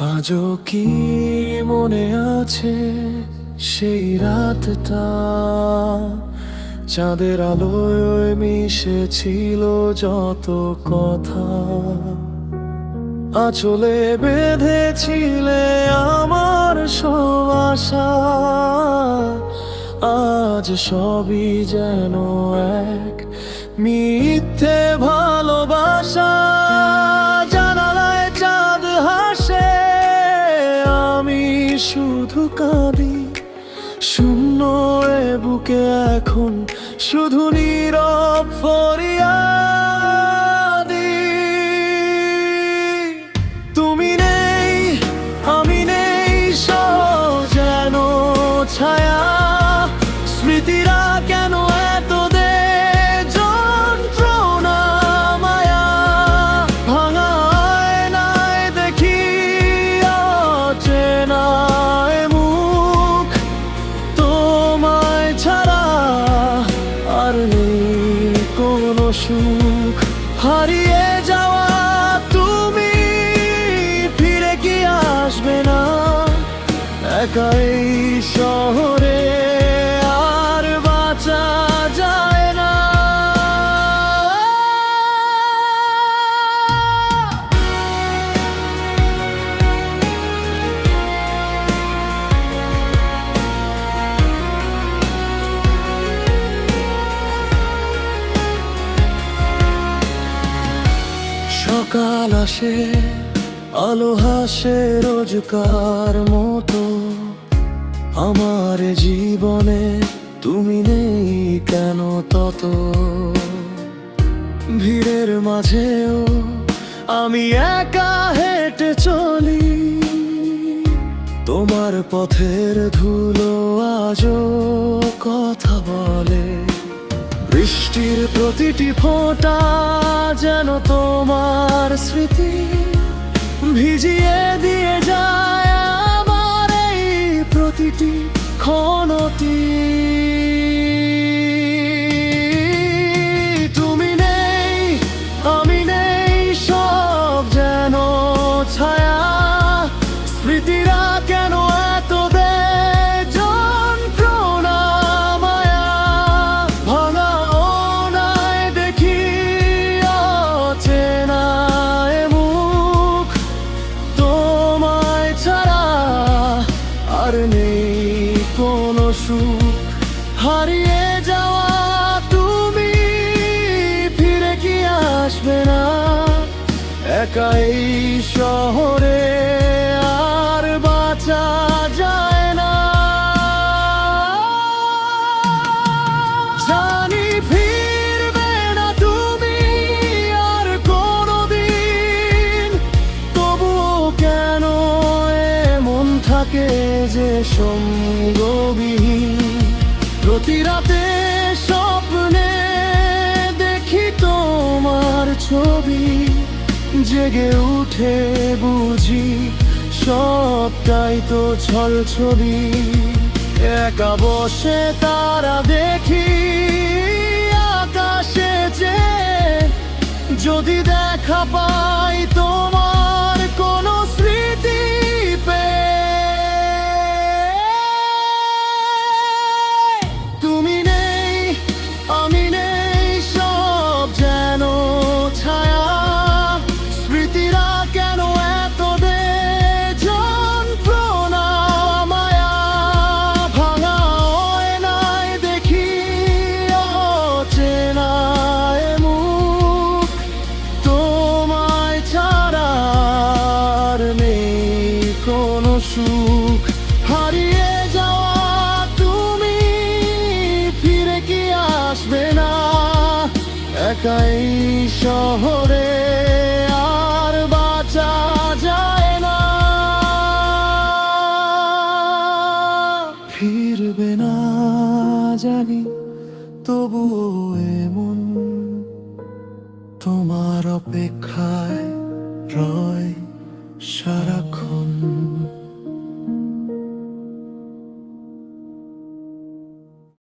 আজও কি মনে আছে সেই রাতটা? চাঁদের আলোয় মিশেছিল যত কথা। আচলে বেঁধেছিলে আমার সব আশা। আজ সবই যেন এক মিথ্যে ভালোবাসা বুকে এখন শুধু নীরব ফরিয়াদি। একাই শহরে আর বাঁচা যায় না। সকাল আসে আলো হাসে রোজকার মতো। আমার জীবনে তুমি নেই কেন তত? ভিড়ের মাঝেও আমি একা হেঁটে চলি। তোমার পথের ধুলো আজও কথা বলে। বৃষ্টির প্রতিটি ফোঁটা যেন তোমার স্মৃতি। ভিজিয়ে দিয়ে যায় আমার এই প্রতিটি ক্ষণতি নেই কোনো সুখ। হারিয়ে যাওয়া তুমি ফিরে কি আসবে না? একাই শহরে থাকে যে সঙ্গবিহীন। প্রতি রাতে স্বপ্নে দেখি তোমার ছবি। জেগে উঠে বুঝি সবটাই তো ছল ছবি একা বসে তারা দেখি আকাশে যে যদি দেখা পাই সুখ হারিয়ে যাওয়া তুমি ফিরে কি আসবে না? একাই শহরে আর বাঁচা যায় না। ফিরবে না জানি তবু এমন তোমার অপেক্ষায়